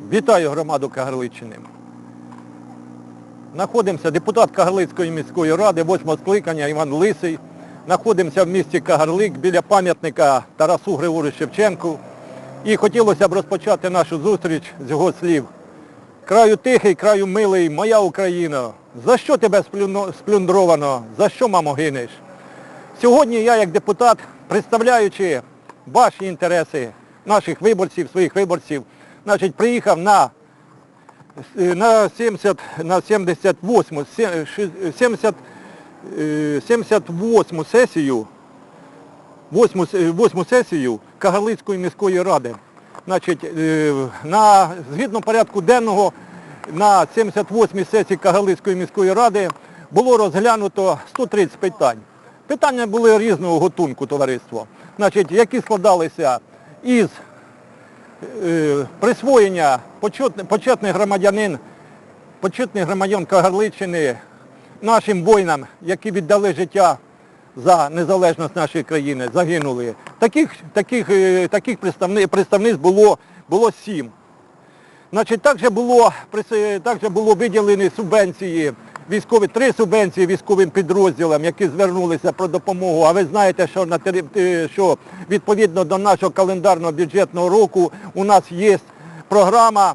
Вітаю громаду Кагарличини. Знаходимося, депутат Кагарлицької міської ради, 8 скликання Іван Лисий. Знаходимося в місті Кагарлик біля пам'ятника Тарасу Григоровичу Шевченку. І хотілося б розпочати нашу зустріч з його слів. Краю тихий, краю милий, моя Україна. За що тебе сплюндровано? За що, мамо, гинеш? Сьогодні я як депутат, представляючи ваші інтереси, наших виборців, своїх виборців, значить, приїхав на, е, на 70, на 78, 70, е, 78 сесію, 8, 8 сесію Кагарлицької міської ради. Значить, е, на, згідно порядку денного на 78 сесії Кагарлицької міської ради було розглянуто 130 питань. Питання були різного готунку товариство, значить, які складалися із е, присвоєння почетний, громадянин, почетний громадян Кагарличини нашим воїнам, які віддали життя за незалежність нашої країни, загинули. Таких, таких, е, таких представни- представництв було, було сім. Значить, також було, також було виділені субвенції, військові, три субвенції військовим підрозділам, які звернулися про допомогу. А ви знаєте, що, на, е, що відповідно до нашого календарного бюджетного року у нас є програма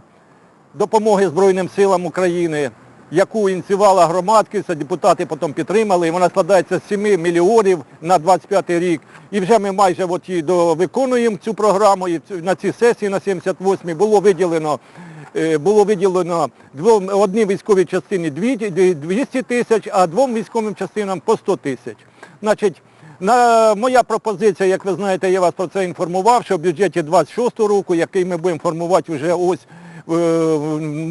допомоги Збройним силам України, яку ініціювала громадськість, депутати потім підтримали. І вона складається з 7 мільйонів на 25 рік. І вже ми майже от до, виконуємо цю програму. І на цій сесії на 78 було виділено було виділено двом, одній військовій частині 200 тисяч, а двом військовим частинам по 100 тисяч. Значить, на, моя пропозиція, як ви знаєте, я вас про це інформував, що в бюджеті 26 року, який ми будемо формувати вже ось е,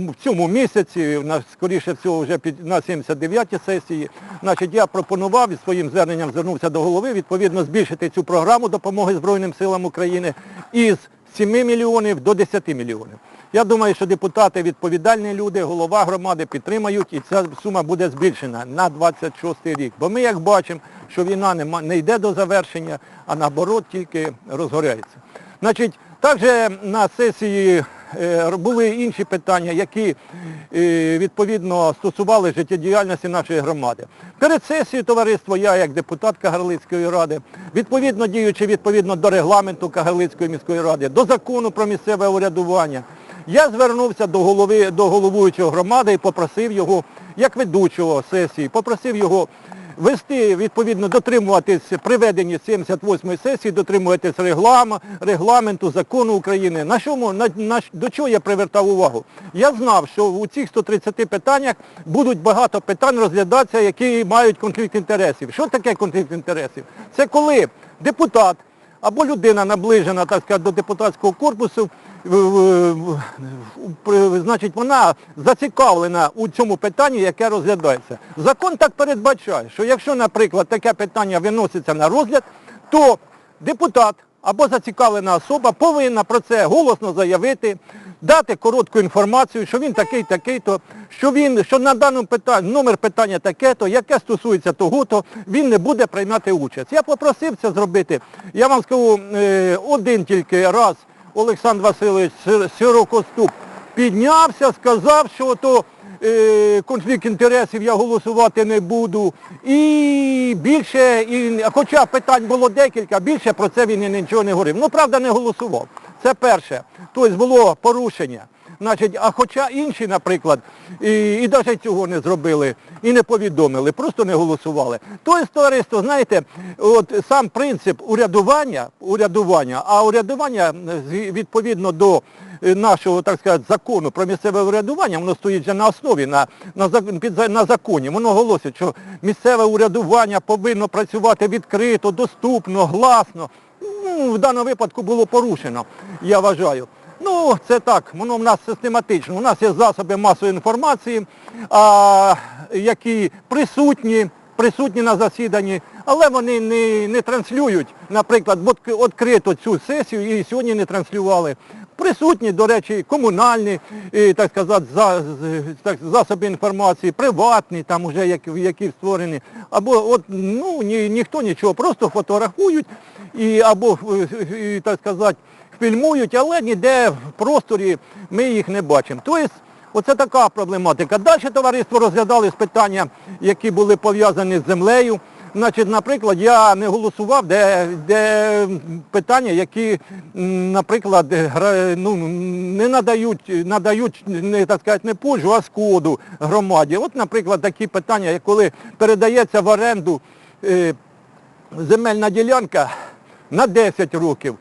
в цьому місяці, на, скоріше всього вже під, на 79-й сесії, значить, я пропонував і своїм зверненням звернувся до голови, відповідно збільшити цю програму допомоги Збройним силам України із 7 мільйонів до 10 мільйонів. Я думаю, що депутати відповідальні люди, голова громади підтримають і ця сума буде збільшена на 26 рік. Бо ми як бачимо, що війна нема- не йде до завершення, а наоборот тільки розгоряється. Значить, також на сесії е, були інші питання, які е, відповідно стосували життєдіяльності нашої громади. Перед сесією товариство, я як депутат Кагарлицької ради, відповідно діючи відповідно до регламенту Кагарлицької міської ради, до закону про місцеве урядування, я звернувся до голови, до головуючого громади і попросив його, як ведучого сесії, попросив його вести, відповідно, дотримуватись при веденні 78-ї сесії, дотримуватись реглама, регламенту, закону України. На чому, на, на, до чого я привертав увагу? Я знав, що у цих 130 питаннях будуть багато питань розглядатися, які мають конфлікт інтересів. Що таке конфлікт інтересів? Це коли депутат або людина наближена, так сказати, до депутатського корпусу, значить, вона зацікавлена у цьому питанні, яке розглядається. Закон так передбачає, що якщо, наприклад, таке питання виноситься на розгляд, то депутат або зацікавлена особа повинна про це голосно заявити, дати коротку інформацію, що він такий, такий-то, що він, що на даному питанні, номер питання таке-то, яке стосується того-то, він не буде приймати участь. Я попросив це зробити. Я вам скажу, е, один тільки раз Олександр Васильович Сир- Сирокоступ піднявся, сказав, що то е, конфлікт інтересів я голосувати не буду. І більше, і, хоча питань було декілька, більше про це він і нічого не говорив. Ну, правда, не голосував. Це перше. Тобто було порушення. Значить, а хоча інші, наприклад, і, і навіть цього не зробили, і не повідомили, просто не голосували. Тобто, товариство, знаєте, от сам принцип урядування, урядування, а урядування відповідно до е, нашого, так сказати, закону про місцеве урядування, воно стоїть вже на основі, на, на, під на законі. Воно голосить, що місцеве урядування повинно працювати відкрито, доступно, гласно. Ну, в даному випадку було порушено, я вважаю. Ну, це так, воно в нас систематично. У нас є засоби масової інформації, а, які присутні, присутні на засіданні, але вони не, не транслюють, наприклад, відкрито цю сесію і сьогодні не транслювали. Присутні, до речі, комунальні, так сказати, за, засоби інформації, приватні, там вже які, які створені. Або от, ну, ні, ніхто нічого, просто фотографують і або, е, так сказати, фільмують, але ніде в просторі ми їх не бачимо. Тобто, оце така проблематика. Далі товариство розглядали питання, які були пов'язані з землею. Значить, наприклад, я не голосував, де, де питання, які, наприклад, ну, не надають, надають не, так сказати, не пользу, а шкоду громаді. От, наприклад, такі питання, коли передається в оренду е, земельна ділянка на 10 років.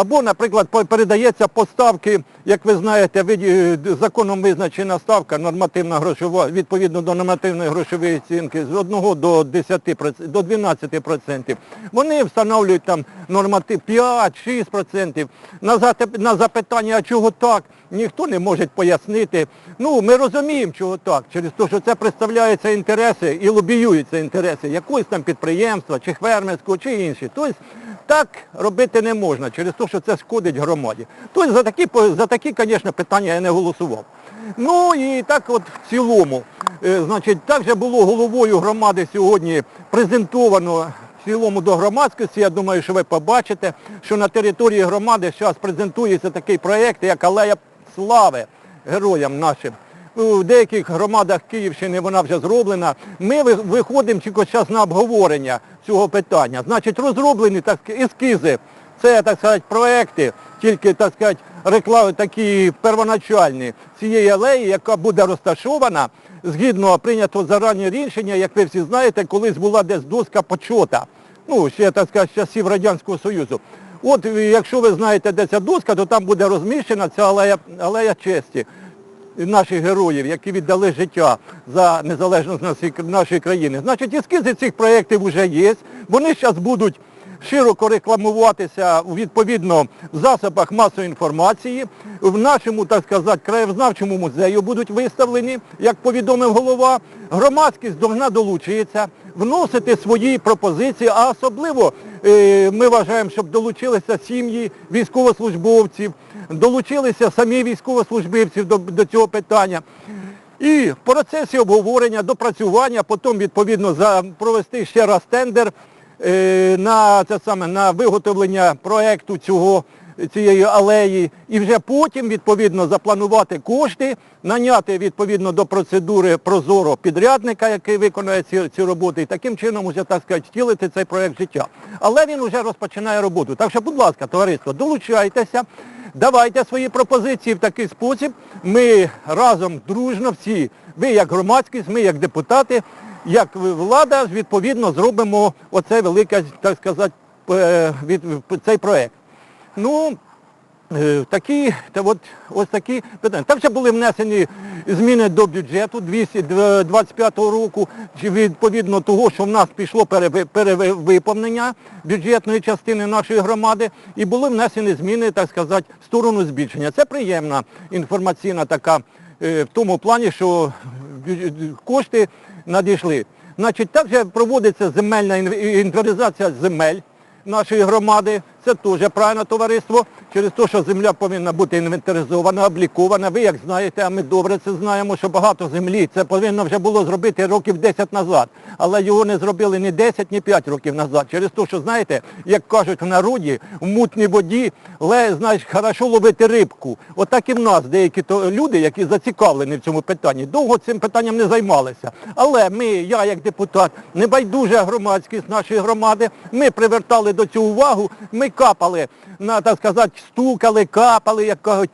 Або, наприклад, передається поставки, як ви знаєте, е, законом визначена ставка нормативна грошова, відповідно до нормативної грошової оцінки з 1 до 10%, до 12%. Вони встановлюють там норматив 5-6%. На, на запитання, а чого так, ніхто не може пояснити. Ну, ми розуміємо, чого так, через те, що це представляються інтереси і лобіюються інтереси якогось там підприємства, чи фермерського, чи інші. Тобто так робити не можна, через те, що це шкодить громаді. Тобто за такі, за такі, звісно, питання я не голосував. Ну і так от в цілому, е, значить, також було головою громади сьогодні презентовано в цілому до громадськості. Я думаю, що ви побачите, що на території громади зараз презентується такий проєкт, як Алея Слави героям нашим. У деяких громадах Київщини вона вже зроблена. Ми виходимо тільки зараз на обговорення цього питання. Значить, розроблені так, ескізи. Це, так сказати, проекти, тільки, так сказати, реклами такі первоначальні цієї алеї, яка буде розташована згідно прийнятого зарані рішення, як ви всі знаєте, колись була десь доска почота. Ну, ще, так сказати, з часів Радянського Союзу. От е, якщо ви знаєте, де ця доска, то там буде розміщена ця алея, алея честі наших героїв, які віддали життя за незалежність нашої- нашої країни. Значить, ескізи цих проєктів вже є. Вони зараз будуть широко рекламуватися відповідно в засобах масової інформації. В нашому, так сказати, краєзнавчому музею будуть виставлені, як повідомив голова. Громадськість должна долучитися, вносити свої пропозиції, а особливо е, ми вважаємо, щоб долучилися сім'ї військовослужбовців, долучилися самі військовослужбовці до, до цього питання. І в процесі обговорення, допрацювання, потім відповідно за, провести ще раз тендер на це саме на виготовлення проекту цього цієї алеї, і вже потім відповідно запланувати кошти, наняти відповідно до процедури прозоро підрядника, який виконує ці, ці роботи, і таким чином вже так сказати втілити цей проект життя. Але він вже розпочинає роботу. Так що, будь ласка, товариство, долучайтеся. Давайте свої пропозиції в такий спосіб. Ми разом дружно всі, ви як громадськість, ми як депутати, як влада, відповідно зробимо оцей великий, так сказати, е, цей проект. Ну, е, такі, та от, ось такі питання. Там ще були внесені зміни до бюджету 2025 року, відповідно того, що в нас пішло перевиповнення бюджетної частини нашої громади, і були внесені зміни, так сказати, в сторону збільшення. Це приємна інформаційна така е, в тому плані, що кошти надійшли. Значить, так же проводиться земельна інв- інвентаризація земель нашої громади. Це теж правильне товариство, через те, що земля повинна бути інвентаризована, облікована. Ви як знаєте, а ми добре це знаємо, що багато землі це повинно вже було зробити років 10 назад. Але його не зробили ні 10, ні 5 років назад. Через те, що, знаєте, як кажуть в народі, в мутній воді, ле, знаєш, хорошо ловити рибку. Отак і в нас деякі то люди, які зацікавлені в цьому питанні, довго цим питанням не займалися. Але ми, я як депутат, небайдужа громадськість нашої громади, ми привертали до цього увагу, ми капали, на, так сказати, стукали, капали, як кажуть,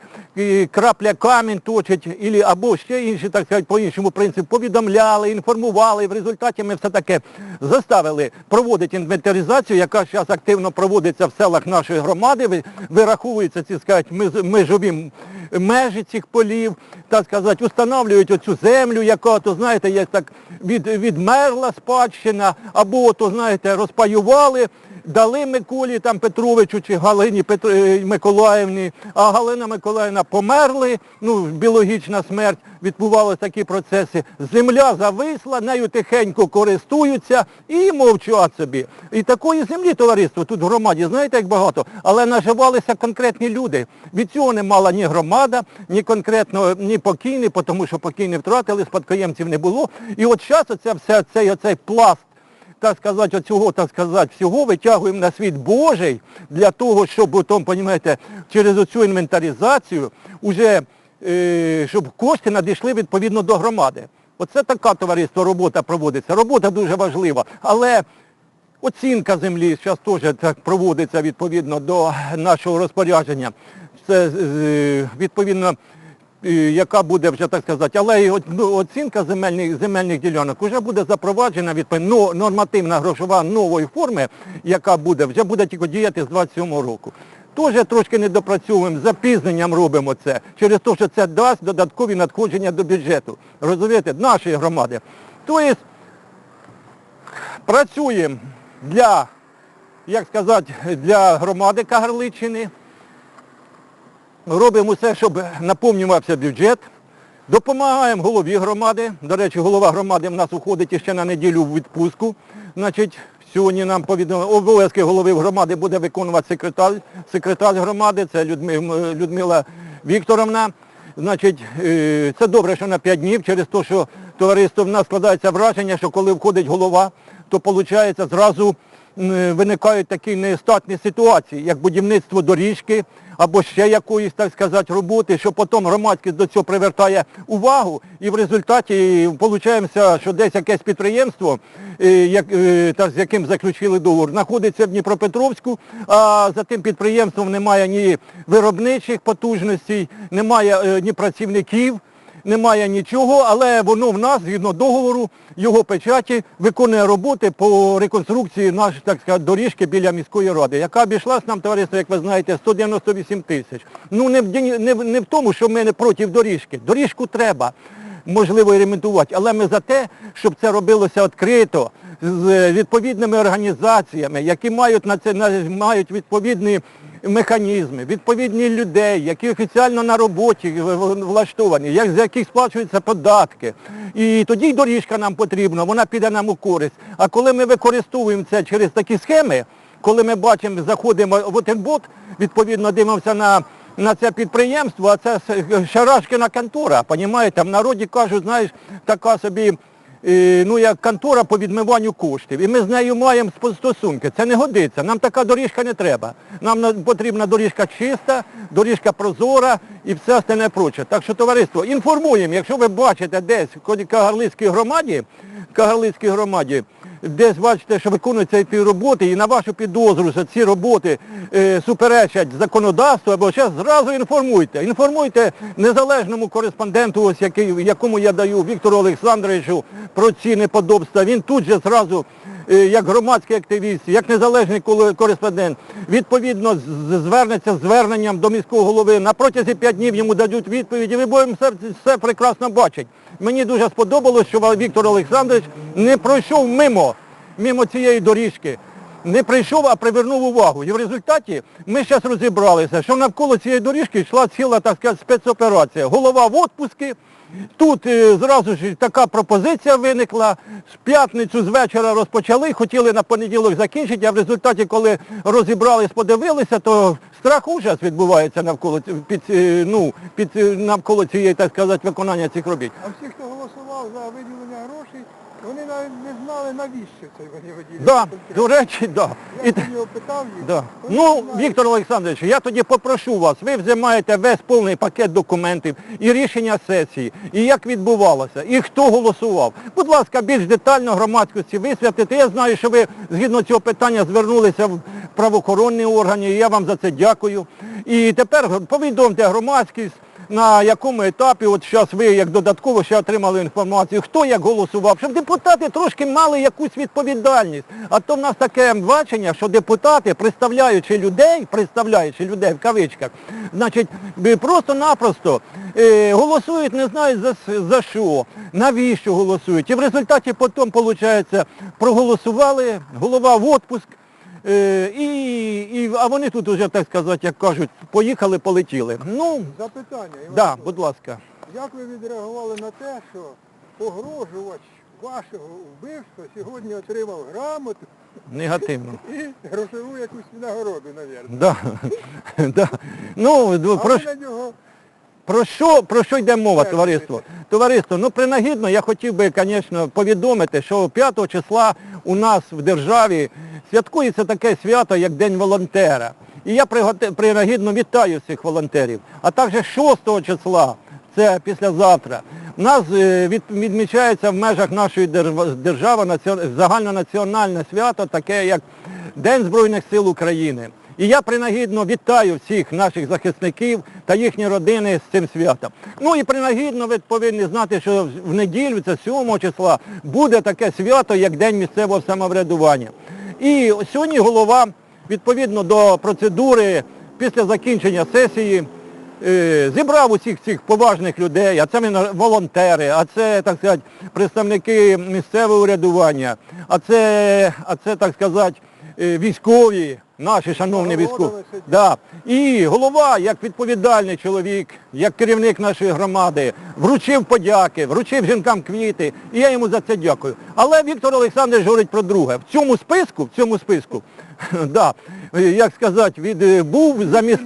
крапля камінь точить, ілі, або ще інші, так сказати, по іншому принципу, повідомляли, інформували, і в результаті ми все таке заставили проводити інвентаризацію, яка зараз активно проводиться в селах нашої громади, Ви- вираховуються ці, сказати, межові межі цих полів, так сказати, встановлюють оцю землю, яка, то знаєте, є так від, відмерла спадщина, або, то знаєте, розпаювали, дали Миколі там Петровичу чи Галині Петр... е, Миколаївні, а Галина Миколаївна померли, ну, біологічна смерть, відбувалися такі процеси. Земля зависла, нею тихенько користуються і мовчать собі. І такої землі, товариство, тут в громаді, знаєте, як багато, але наживалися конкретні люди. Від цього не мала ні громада, ні конкретно, ні покійні, тому що покійні втратили, спадкоємців не було. І от зараз оце все, цей, оцей пласт так сказати, оцього, так сказати, всього витягуємо на світ Божий для того, щоб потім, розумієте, через оцю інвентаризацію уже, е, щоб кошти надійшли відповідно до громади. Оце така товариство робота проводиться. Робота дуже важлива. Але оцінка землі зараз теж так проводиться відповідно до нашого розпорядження. Це відповідно, яка буде вже так сказати, але і ну, оцінка земельних, земельних ділянок вже буде запроваджена відповідно но- нормативна грошова нової форми, яка буде, вже буде тільки діяти з 27 року. Теж трошки не допрацьовуємо, з запізненням робимо це, через те, що це дасть додаткові надходження до бюджету. Розумієте, нашої громади. Тобто працюємо для, як сказати, для громади Кагарличини. Робимо все, щоб наповнювався бюджет. Допомагаємо голові громади. До речі, голова громади в нас уходить ще на неділю в відпустку. Значить, сьогодні нам повідомили, обов'язки голови громади буде виконувати секретар, секретар громади, це Людмила Вікторовна. Значить, е, це добре, що на 5 днів, через те, що товариство в нас складається враження, що коли входить голова, то виходить зразу виникають такі нестатні ситуації, як будівництво доріжки або ще якоїсь, так сказати, роботи, що потім громадськість до цього привертає увагу, і в результаті виходить, що десь якесь підприємство, е, як, е, та, з яким заключили договор, знаходиться в Дніпропетровську, а за тим підприємством немає ні виробничих потужностей, немає е, ні працівників немає нічого, але воно в нас, згідно договору, його печаті, виконує роботи по реконструкції нашої, так сказати, доріжки біля міської ради, яка обійшлась нам, товариство, як ви знаєте, 198 тисяч. Ну не в, не, не в тому, що ми не проти доріжки. Доріжку треба, можливо, і ремонтувати, але ми за те, щоб це робилося відкрито, з відповідними організаціями, які мають на це мають відповідні механізми, відповідні людей, які офіціально на роботі влаштовані, як, з яких сплачуються податки. І тоді доріжка нам потрібна, вона піде нам у користь. А коли ми використовуємо це через такі схеми, коли ми бачимо, заходимо в один бот, відповідно дивимося на, на це підприємство, а це шарашкина контора, понімаєте? В народі кажуть, знаєш, така собі ну, як контора по відмиванню коштів. І ми з нею маємо стосунки. Це не годиться. Нам така доріжка не треба. Нам на- потрібна доріжка чиста, доріжка прозора і все остальне проче. Так що, товариство, інформуємо, якщо ви бачите десь в Кагарлицькій громаді, Кагарлицькій громаді, десь бачите, що виконуються ці роботи, і на вашу підозру, що ці роботи е, суперечать законодавству, або ще зразу інформуйте. Інформуйте незалежному кореспонденту, ось який, якому я даю Віктору Олександровичу про ці неподобства. Він тут же зразу, е, як громадський активіст, як незалежний кореспондент, відповідно звернеться з зверненням до міського голови. На протязі п'ять днів йому дадуть відповіді. Ви будемо все, все прекрасно бачити. Мені дуже сподобалось, що Віктор Олександрович не пройшов мимо, мимо цієї доріжки. Не прийшов, а привернув увагу. І в результаті ми зараз розібралися, що навколо цієї доріжки йшла ціла, так сказати, спецоперація. Голова в отпуску. Тут е, зразу ж така пропозиція виникла. З п'ятницю з вечора розпочали, хотіли на понеділок закінчити, а в результаті, коли розібрались, подивилися, то страх ужас відбувається навколо під, е, ну, під, е, навколо цієї, так сказати, виконання цих робіт. А всі, хто голосував за виділення грошей, вони навіть не знали, навіщо це вони виділяють. Да, до речі, да. Я І, до нього питав їх. Да. вони Ну, не. Віктор Олександрович, я тоді попрошу вас, ви взимаєте весь повний пакет документів і рішення сесії, і як відбувалося, і хто голосував. Будь ласка, більш детально громадськості висвятити. Я знаю, що ви згідно цього питання звернулися в правоохоронні органи, і я вам за це дякую. І тепер повідомте громадськість, на якому етапі, от зараз ви як додатково ще отримали інформацію, хто як голосував, щоб депутати трошки мали якусь відповідальність. А то в нас таке бачення, що депутати, представляючи людей, представляючи людей в кавичках, значить, ви просто-напросто е, голосують, не знають за, за що, навіщо голосують. І в результаті потім, виходить, проголосували, голова в отпуск, Е, і, і, а вони тут уже, так сказати, як кажуть, поїхали, полетіли. Ну, Запитання. Іван да, Миколаївич. будь ласка. Як ви відреагували на те, що погрожувач вашого вбивства сьогодні отримав грамоту Негативно. і грошову якусь нагороду, мабуть. Да. да. Ну, А прош... ви на нього Про що, про що йде мова, товариство? Товариство, ну принагідно я хотів би, звісно, повідомити, що 5 числа у нас в державі святкується таке свято, як День волонтера. І я принагідно вітаю всіх волонтерів. А також 6 числа, це післязавтра, у нас е, відмічається в межах нашої держави загальнонаціональне свято, таке як День Збройних сил України. І я принагідно вітаю всіх наших захисників та їхні родини з цим святом. Ну і принагідно ви повинні знати, що в неділю, це 7 числа, буде таке свято, як День місцевого самоврядування. І сьогодні голова, відповідно до процедури після закінчення сесії, е, зібрав усіх цих поважних людей, а це волонтери, а це, так сказати, представники місцевого урядування, а це, а це так сказати, е, військові, наші шановні військові. Да. І голова, як відповідальний чоловік, як керівник нашої громади, вручив подяки, вручив жінкам квіти, і я йому за це дякую. Але Віктор Олександрович говорить про друге. В цьому списку, в цьому списку, да, як сказати, від, е, був заміс...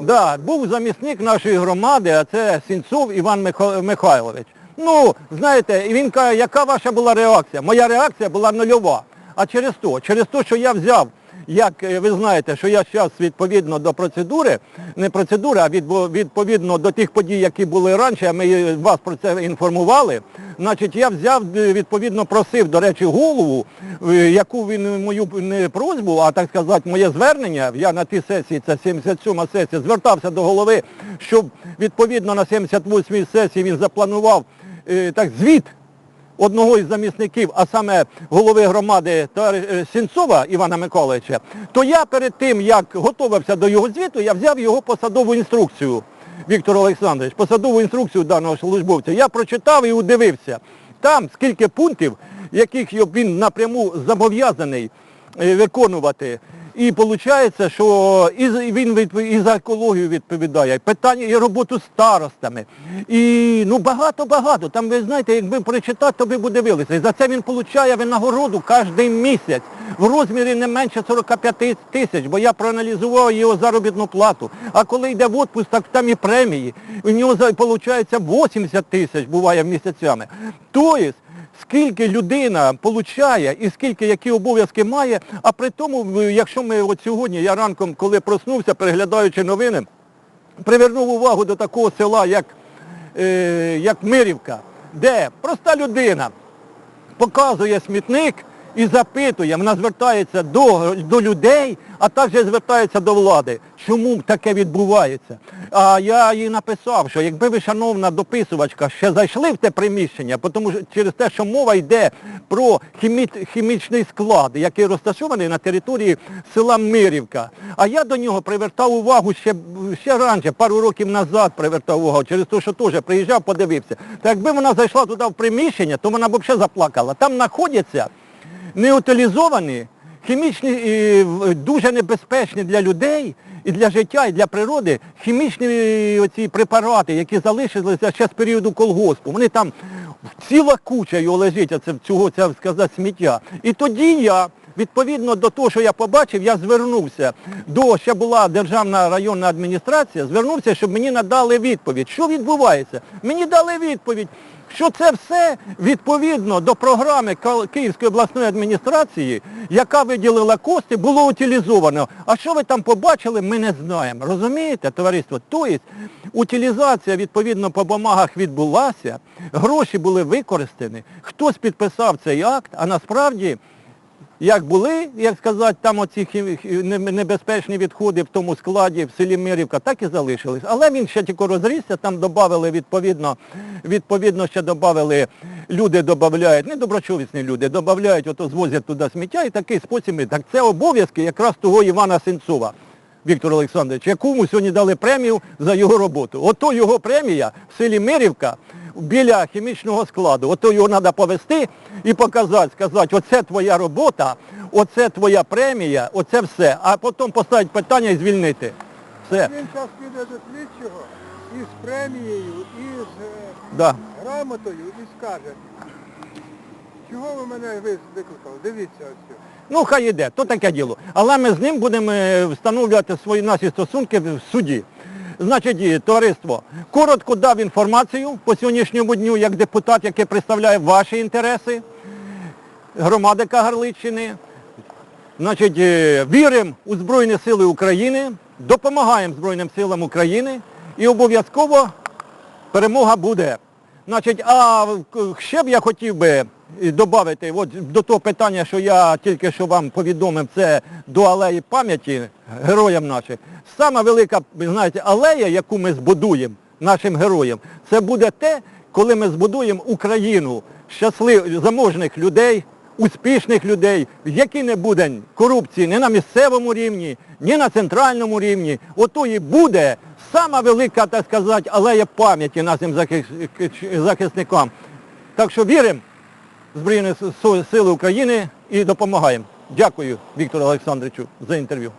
Да, був замісник нашої громади, а це Сінцов Іван Михо- Михайлович. Ну, знаєте, і він каже, яка ваша була реакція? Моя реакція була нульова. А через то, через те, що я взяв, як е, ви знаєте, що я зараз відповідно до процедури, не процедури, а відповідно до тих подій, які були раніше, ми е, вас про це інформували, значить я взяв, е, відповідно просив, до речі, голову, яку він мою не просьбу, а так сказати, моє звернення, я на тій сесії, це 77 сесія, звертався до голови, щоб відповідно на 78 сесії він запланував так звіт одного із замісників, а саме голови громади е, Сінцова Івана Миколаївича, то я перед тим, як готувався до його звіту, я взяв його посадову інструкцію, Віктор Олександрович, посадову інструкцію даного службовця. Я прочитав і удивився. Там скільки пунктів, яких він напряму зобов'язаний е, виконувати. І виходить, що і він і за екологію відповідає, питання і роботу старостами. І ну багато-багато. Там ви знаєте, якби прочитати, то ви б дивилися. І за це він отримує винагороду кожен місяць в розмірі не менше 45 тисяч, бо я проаналізував його заробітну плату. А коли йде в отпуск, так там і премії. У нього виходить 80 тисяч буває місяцями. Тобто, скільки людина получає і скільки які обов'язки має, а при тому, якщо ми от сьогодні, я ранком, коли проснувся, переглядаючи новини, привернув увагу до такого села, як, е, як Мирівка, де проста людина показує смітник і запитує, вона звертається до, до людей, а також звертається до влади. Чому таке відбувається? А я їй написав, що якби ви, шановна дописувачка, ще зайшли в те приміщення, тому що через те, що мова йде про хімі- хімічний склад, який розташований на території села Мирівка. А я до нього привертав увагу ще, ще раніше, пару років назад привертав увагу, через те, що теж приїжджав, подивився. Та якби вона зайшла туди в приміщення, то вона б взагалі заплакала. Там знаходяться неутилізовані, хімічні, дуже небезпечні для людей і для життя, і для природи хімічні оці препарати, які залишилися ще з періоду колгоспу. Вони там ціла куча його лежить, оце, цього це сказати, сміття. І тоді я, відповідно до того, що я побачив, я звернувся до, ще була державна районна адміністрація, звернувся, щоб мені надали відповідь. Що відбувається? Мені дали відповідь що це все відповідно до програми Київської обласної адміністрації, яка виділила кошти, було утилізовано. А що ви там побачили, ми не знаємо. Розумієте, товариство? Тобто утилізація відповідно по бумагах відбулася, гроші були використані, хтось підписав цей акт, а насправді як були, як сказати, там оці небезпечні відходи в тому складі в селі Мирівка, так і залишились. Але він ще тільки розрісся, там додали відповідно, відповідно ще додали, люди додають, не доброчовісні люди, додають, ото звозять туди сміття і такий спосіб. Так це обов'язки якраз того Івана Сенцова. Віктор Олександрович, якому сьогодні дали премію за його роботу. Ото його премія в селі Мирівка біля хімічного складу. Ото його треба повести і показати, сказати, оце твоя робота, оце твоя премія, оце все. А потім поставити питання і звільнити. Все. Він зараз піде до слідчого із премією, із е, Да. грамотою і скаже, чого ви мене викликали? Дивіться ось. Ну, хай іде, то таке діло. Але ми з ним будемо е, встановлювати свої наші стосунки в суді. Значить, товариство, коротко дав інформацію по сьогоднішньому дню як депутат, який представляє ваші інтереси громади Кагарличчини. Значить, е, віримо у Збройні Сили України, допомагаємо Збройним силам України і обов'язково перемога буде. Значить, а ще б я хотів би додати от до того питання, що я тільки що вам повідомив, це до алеї пам'яті героям нашим. Сама велика, знаєте, алея, яку ми збудуємо нашим героям, це буде те, коли ми збудуємо Україну щасливих, заможних людей, успішних людей, в якій не буде корупції ні на місцевому рівні, ні на центральному рівні. Ото і буде сама велика, так сказати, алея пам'яті нашим захис- захисникам. Так що віримо Збройні Сили України і допомагаємо. Дякую, Віктору Олександровичу, за інтерв'ю.